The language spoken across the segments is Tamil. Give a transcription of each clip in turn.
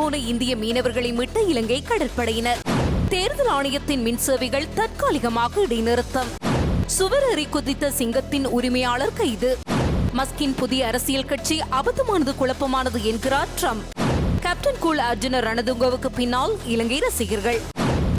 போன இந்திய மீனவர்களை மீட்ட இலங்கை கடற்படையினர். தேர்தல் ஆணையத்தின் மின் சேவைகள் தற்காலிகமாக இடைநிறுத்தம். சுவர் எறி குதித்த சிங்கத்தின் உரிமையாளர் கைது. மஸ்கின் புதிய அரசியல் கட்சி அபத்தமானது குழப்பமானது என்கிறார் ட்ரம்ப். கேப்டன் கூல் அர்ஜுன ரணதுங்கோவுக்கு பின்னால் இலங்கை ரசிகர்கள்.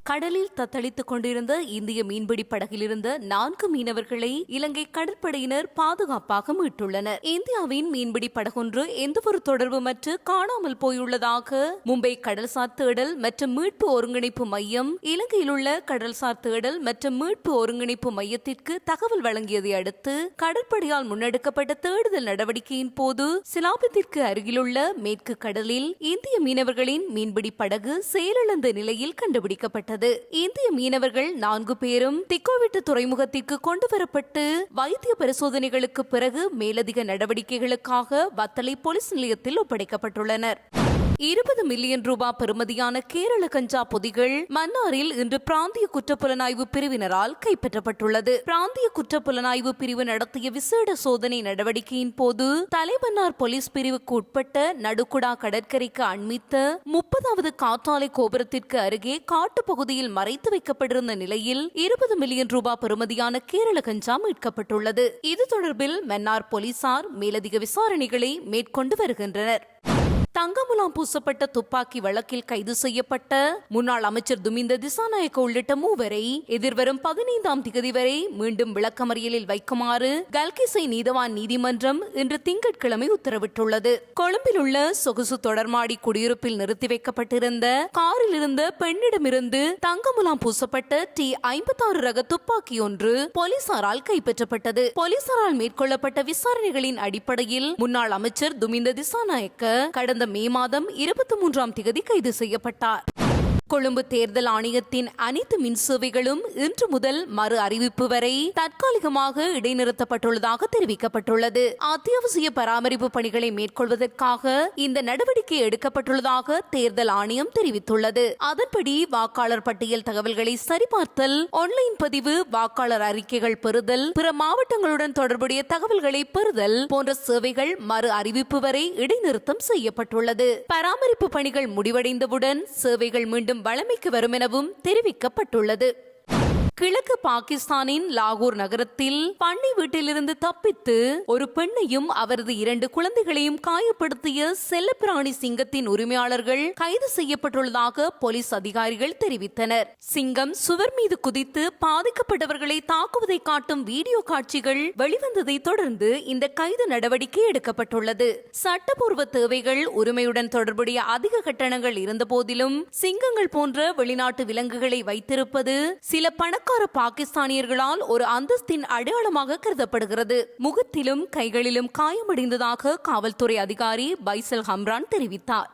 கடலில் தத்தளித்துக் கொண்டிருந்த இந்திய மீன்பிடி படகிலிருந்த நான்கு மீனவர்களை இலங்கை கடற்படையினர் பாதுகாப்பாக மீட்டுள்ளனர். இந்தியாவின் மீன்பிடி படகொன்று எந்தவொரு தொடர்புமற்று காணாமல் போயுள்ளதாக மும்பை கடல்சார் தேடல் மற்றும் மீட்பு ஒருங்கிணைப்பு மையம் இலங்கையில் உள்ள கடல்சார் தேடல் மற்றும் மீட்பு ஒருங்கிணைப்பு மையத்திற்கு தகவல் வழங்கியதை அடுத்து கடற்படையால் முன்னெடுக்கப்பட்ட தேடுதல் நடவடிக்கையின் போது சிலாபத்திற்கு அருகிலுள்ள மேற்கு கடலில் இந்திய மீனவர்களின் மீன்பிடி படகு செயலிழந்த நிலையில் கண்டுபிடிக்கப்பட்டது. இந்திய மீனவர்கள் நான்கு பேரும் திக்கோவிட்டு துறைமுகத்திற்கு கொண்டு வரப்பட்டு வைத்திய பரிசோதனைகளுக்கு பிறகு மேலதிக நடவடிக்கைகளுக்காக வத்தளை போலீஸ் நிலையத்தில் ஒப்படைக்கப்பட்டுள்ளனர். இருபது மில்லியன் ரூபாய் பெறுமதியான கேரள கஞ்சா பொதிகள் மன்னாரில் இன்று பிராந்திய குற்றப்புலனாய்வு பிரிவினரால் கைப்பற்றப்பட்டுள்ளது. பிராந்திய குற்றப்புலனாய்வு பிரிவு நடத்திய விசேட சோதனை நடவடிக்கையின் போது தலைமன்னார் போலீஸ் பிரிவுக்கு உட்பட்ட நடுக்குடா கடற்கரைக்கு அண்மித்த முப்பதாவது காற்றாலை கோபுரத்திற்கு அருகே காட்டு பகுதியில் மறைத்து வைக்கப்பட்டிருந்த நிலையில் இருபது மில்லியன் ரூபாய் பெறுமதியான கேரள கஞ்சா மீட்கப்பட்டுள்ளது. இது தொடர்பில் மன்னார் போலீசார் மேலதிக விசாரணைகளை மேற்கொண்டு வருகின்றனர். தங்கமுலாம் பூசப்பட்ட துப்பாக்கி வழக்கில் கைது செய்யப்பட்ட முன்னாள் அமைச்சர் துமிந்த திசாநாயக்க உள்ளிட்ட மூவரை எதிர்வரும் பதினைந்தாம் திகதி வரை மீண்டும் விளக்கமறியலில் வைக்குமாறு கல்கிசை நீதவான் நீதிமன்றம் இன்று திங்கட்கிழமை உத்தரவிட்டுள்ளது. கொழும்பில் உள்ள சொகுசு தொடர்மாடி குடியிருப்பில் நிறுத்தி வைக்கப்பட்டிருந்த காரில் இருந்த பெண்ணிடமிருந்து தங்கமுலாம் பூசப்பட்ட டி ஐம்பத்தாறு ரக துப்பாக்கி ஒன்று போலீசாரால் கைப்பற்றப்பட்டது. போலீசாரால் மேற்கொள்ளப்பட்ட விசாரணைகளின் அடிப்படையில் முன்னாள் அமைச்சர் துமிந்த திசாநாயக்க கடந்த மே மாதம் இருபத்தி மூன்றாம் திகதி கைது செய்யப்பட்டார். கொழும்பு தேர்தல் ஆணையத்தின் அனைத்து மின் சேவைகளும் இன்று முதல் மறு அறிவிப்பு வரை தற்காலிகமாக இடைநிறுத்தப்பட்டுள்ளதாக தெரிவிக்கப்பட்டுள்ளது. அத்தியாவசிய பராமரிப்பு பணிகளை மேற்கொள்வதற்காக இந்த நடவடிக்கை எடுக்கப்பட்டுள்ளதாக தேர்தல் ஆணையம் தெரிவித்துள்ளது. அதன்படி வாக்காளர் பட்டியல் தகவல்களை சரிபார்த்தல் ஆன்லைன் பதிவு வாக்காளர் அறிக்கைகள் பெறுதல் பிற மாவட்டங்களுடன் தொடர்புடைய தகவல்களை பெறுதல் போன்ற சேவைகள் மறு அறிவிப்பு வரை இடைநிறுத்தம் செய்யப்பட்டுள்ளது. பராமரிப்பு பணிகள் முடிவடைந்தவுடன் சேவைகள் மீண்டும் வழமைக்கு வரும் எனவும் தெரிவிக்கப்பட்டுள்ளது. கிழக்கு பாகிஸ்தானின் லாகூர் நகரத்தில் பண்ணி வீட்டிலிருந்து தப்பித்து ஒரு பெண்ணையும் அவரது இரண்டு குழந்தைகளையும் காயப்படுத்திய செல்லப்பிராணி சிங்கத்தின் உரிமையாளர்கள் கைது செய்யப்பட்டுள்ளதாக போலீஸ் அதிகாரிகள் தெரிவித்தனர். சிங்கம் சுவர் மீது குதித்து பாதிக்கப்பட்டவர்களை தாக்குவதை காட்டும் வீடியோ காட்சிகள் வெளிவந்ததை தொடர்ந்து இந்த கைது நடவடிக்கை எடுக்கப்பட்டுள்ளது. சட்டப்பூர்வ தேவைகள் உரிமையுடன் தொடர்புடைய அதிக கட்டணங்கள் இருந்தபோதிலும் சிங்கங்கள் போன்ற வெளிநாட்டு விலங்குகளை வைத்திருப்பது சில பணக்கார பாகிஸ்தானியர்களால் ஒரு அந்தஸ்தின் அடையாளமாக கருதப்படுகிறது. முகத்திலும் கைகளிலும் காயமடைந்ததாக காவல்துறை அதிகாரி பைசல் ஹம்ரான் தெரிவித்தார்.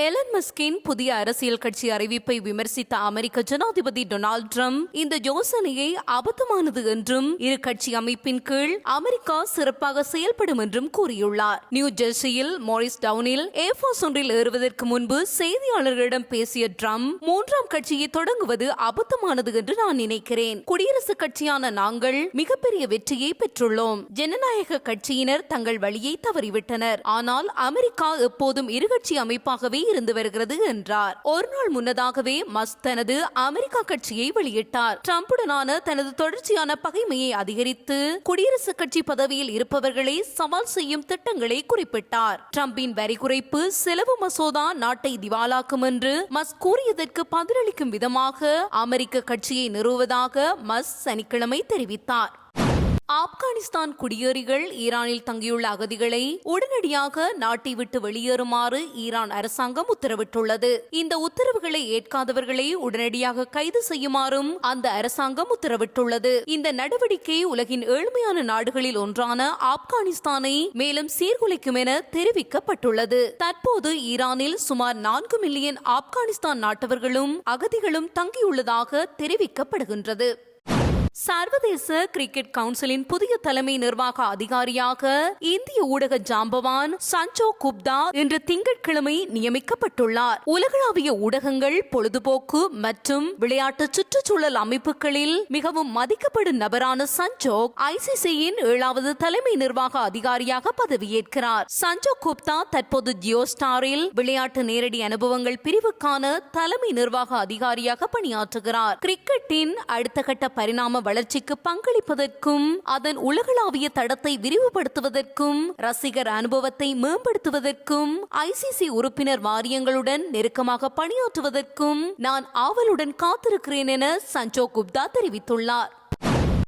எலன் மஸ்கின் புதிய அரசியல் கட்சி அறிவிப்பை விமர்சித்த அமெரிக்க ஜனாதிபதி டொனால்ட் ட்ரம்ப் இந்த யோசனையை அபத்தமானது என்றும் இரு கட்சி அமைப்பின் கீழ் அமெரிக்கா சிறப்பாக செயல்படும் என்றும் கூறியுள்ளார். நியூ ஜெர்சியில் மோரிஸ் டவுனில் ஏர்போர்ஸ் ஒன்றில் ஏறுவதற்கு முன்பு செய்தியாளர்களிடம் பேசிய ட்ரம்ப் மூன்றாம் கட்சியை தொடங்குவது அபத்தமானது என்று நான் நினைக்கிறேன். குடியரசுக் கட்சியான நாங்கள் மிகப்பெரிய வெற்றியை பெற்றுள்ளோம். ஜனநாயக கட்சியினர் தங்கள் வழியை தவறிவிட்டனர். ஆனால் அமெரிக்கா எப்போதும் இருகட்சி அமைப்பாகவே இருந்து வருகிறது என்றார். ஒரு நாள் முன்னதாகவே மஸ்க் தனது அமெரிக்கா கட்சியை வெளியிட்டார். ட்ரம்புடனான தனது தொடர்ச்சியான பகைமையை அதிகரித்து குடியரசுக் கட்சி பதவியில் இருப்பவர்களை சவால் செய்யும் திட்டங்களை குறிப்பிட்டார். டிரம்பின் வரி குறைப்பு செலவு மசோதா நாட்டை திவாலாக்கும் என்று மஸ் கூறியதற்கு பதிலளிக்கும் விதமாக அமெரிக்க கட்சியை நிறுவுவதாக மஸ் சனிக்கிழமை தெரிவித்தார். ஆப்கானிஸ்தான் குடியேறிகள் ஈரானில் தங்கியுள்ள அகதிகளை உடனடியாக நாட்டை விட்டு வெளியேறுமாறு ஈரான் அரசாங்கம் உத்தரவிட்டுள்ளது. இந்த உத்தரவுகளை ஏற்காதவர்களை உடனடியாக கைது செய்யுமாறும் அந்த அரசாங்கம் உத்தரவிட்டுள்ளது. இந்த நடவடிக்கை உலகின் ஏழ்மையான நாடுகளில் ஒன்றான ஆப்கானிஸ்தானை மேலும் சீர்குலைக்கும் என தெரிவிக்கப்பட்டுள்ளது. தற்போது ஈரானில் சுமார் நான்கு மில்லியன் ஆப்கானிஸ்தான் நாட்டவர்களும் அகதிகளும் தங்கியுள்ளதாக தெரிவிக்கப்படுகின்றது. சர்வதேச கிரிக்கெட் கவுன்சிலின் புதிய தலைமை நிர்வாக அதிகாரியாக இந்திய ஊடக ஜாம்பவான் சஞ்சோ குப்தா இன்று திங்கட்கிழமை நியமிக்கப்பட்டுள்ளார். உலகளாவிய ஊடகங்கள் பொழுதுபோக்கு மற்றும் விளையாட்டு சுற்றுச்சூழல் அமைப்புகளில் மிகவும் மதிக்கப்படும் நபரான சஞ்சோக் ஐசிசியின் ஏழாவது தலைமை நிர்வாக அதிகாரியாக பதவியேற்கிறார். சஞ்சோ குப்தா தற்போது ஜியோ ஸ்டாரில் விளையாட்டு நேரடி அனுபவங்கள் பிரிவுக்கான தலைமை நிர்வாக அதிகாரியாக பணியாற்றுகிறார். கிரிக்கெட்டின் அடுத்த கட்ட பரிணாம வளர்ச்சிக்கு பங்களிப்பதற்கும் அதன் உலகளாவிய தடத்தை விரிவுபடுத்துவதற்கும் ரசிகர் அனுபவத்தை மேம்படுத்துவதற்கும் ஐசிசி உறுப்பினர் வாரியங்களுடன் நெருக்கமாக பணியாற்றுவதற்கும் நான் ஆவலுடன் காத்திருக்கிறேன் என சஞ்சோ குப்தா தெரிவித்துள்ளார்.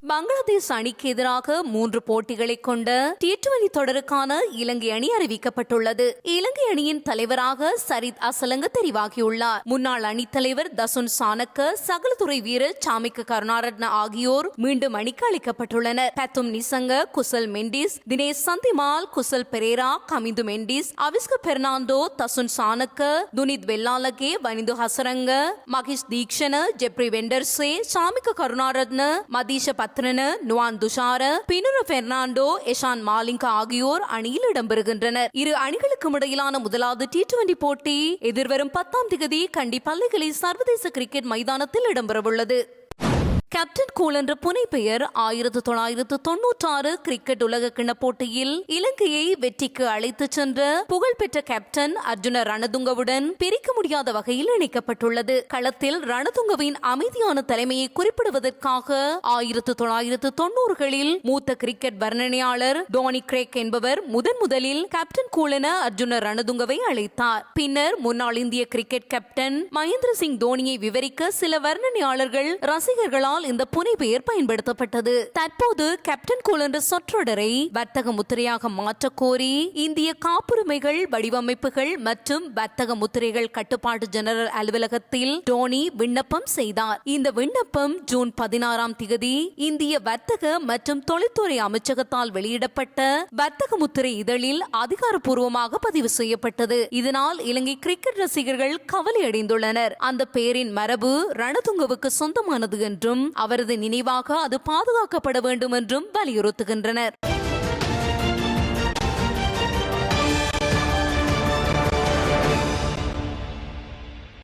பங்களாதேஷ் அணிக்கு எதிராக மூன்று போட்டிகளை கொண்ட டி டுவெண்டி தொடருக்கான இலங்கை அணி அறிவிக்கப்பட்டுள்ளது. இலங்கை அணியின் தலைவராக சரித் அசலங்க தெரிவாகியுள்ளார். முன்னாள் அணித்தலைவர் தசுன் சானக்க சகலதுறை வீரர் சாமிக்கு கருணாரத்ன ஆகியோர் மீண்டும் அணிக்கு அளிக்கப்பட்டுள்ளனர். பத்தும் நிசங்க குசல் மெண்டிஸ் தினேஷ் சந்திமால் குசல் பெரேரா கமிந்து மெண்டிஸ் அவிஸ்க பெர்னாண்டோ தசுன் சானக்க துனித் வெல்லாலகே வனிந்து ஹசரங்க மகேஷ் தீக்ஷன ஜெப்ரி வெண்டர்சே சாமிக்கு கருணாரத்ன மதீஷ ரத்னன நுவான் துஷார பினுர பெர்னாண்டோ எஷான் மாலிங்கா ஆகியோர் அணியில் இடம்பெறுகின்றனர். இரு அணிகளுக்கும் இடையிலான முதலாவது டி டுவெண்டி போட்டி எதிர்வரும் பத்தாம் திகதி கண்டி பள்ளிகளில் சர்வதேச கிரிக்கெட் மைதானத்தில் இடம்பெறவுள்ளது. கேப்டன் கூல் என்ற புனைப்பெயர் ஆயிரத்து தொள்ளாயிரத்து தொன்னூற்றாறு கிரிக்கெட் உலக கிண போட்டியில் இலங்கையை வெற்றிக்கு அழைத்து சென்ற புகழ்பெற்ற கேப்டன் அர்ஜுன ரணதுங்கவுடன் பிரிக்க முடியாத வகையில் இணைக்கப்பட்டுள்ளது. களத்தில் ரணதுங்கவின் அமைதியான தலைமையை குறிப்பிடுவதற்காக ஆயிரத்து தொள்ளாயிரத்து தொன்னூறுகளில் மூத்த கிரிக்கெட் வர்ணனையாளர் டோனி கிரேக் என்பவர் முதன் முதலில் கேப்டன் கூல் என அர்ஜுன ரணதுங்கவை அழைத்தார். பின்னர் முன்னாள் இந்திய கிரிக்கெட் கேப்டன் மகேந்திர சிங் தோனியை விவரிக்க சில வர்ணனையாளர்கள் ரசிகர்களால் இந்த புனைப்பெயர் பயன்படுத்தப்பட்டது தற்போது கேப்டன் கூல் என்ற சொற்றொடரை வர்த்தக முத்திரையாக மாற்றக்கோரி இந்திய காப்புரிமைகள் வடிவமைப்புகள் மற்றும் வர்த்தக முத்திரைகள் கட்டுப்பாட்டு ஜெனரல் அலுவலகத்தில் டோனி விண்ணப்பம் செய்தார். இந்த விண்ணப்பம் ஜூன் பதினாறாம் திகதி இந்திய வர்த்தக மற்றும் தொழில்துறை அமைச்சகத்தால் வெளியிடப்பட்ட வர்த்தக முத்திரை இதழில் அதிகாரப்பூர்வமாக பதிவு செய்யப்பட்டது. இதனால் இலங்கை கிரிக்கெட் ரசிகர்கள் கவலை அடைந்துள்ளனர் அந்த பெயரின் மரபு ரணதுங்கவுக்கு சொந்தமானது என்றும் அவரது நினைவாக அது பாதுகாக்கப்பட வேண்டும் என்றும் வலியுறுத்துகின்றனர்.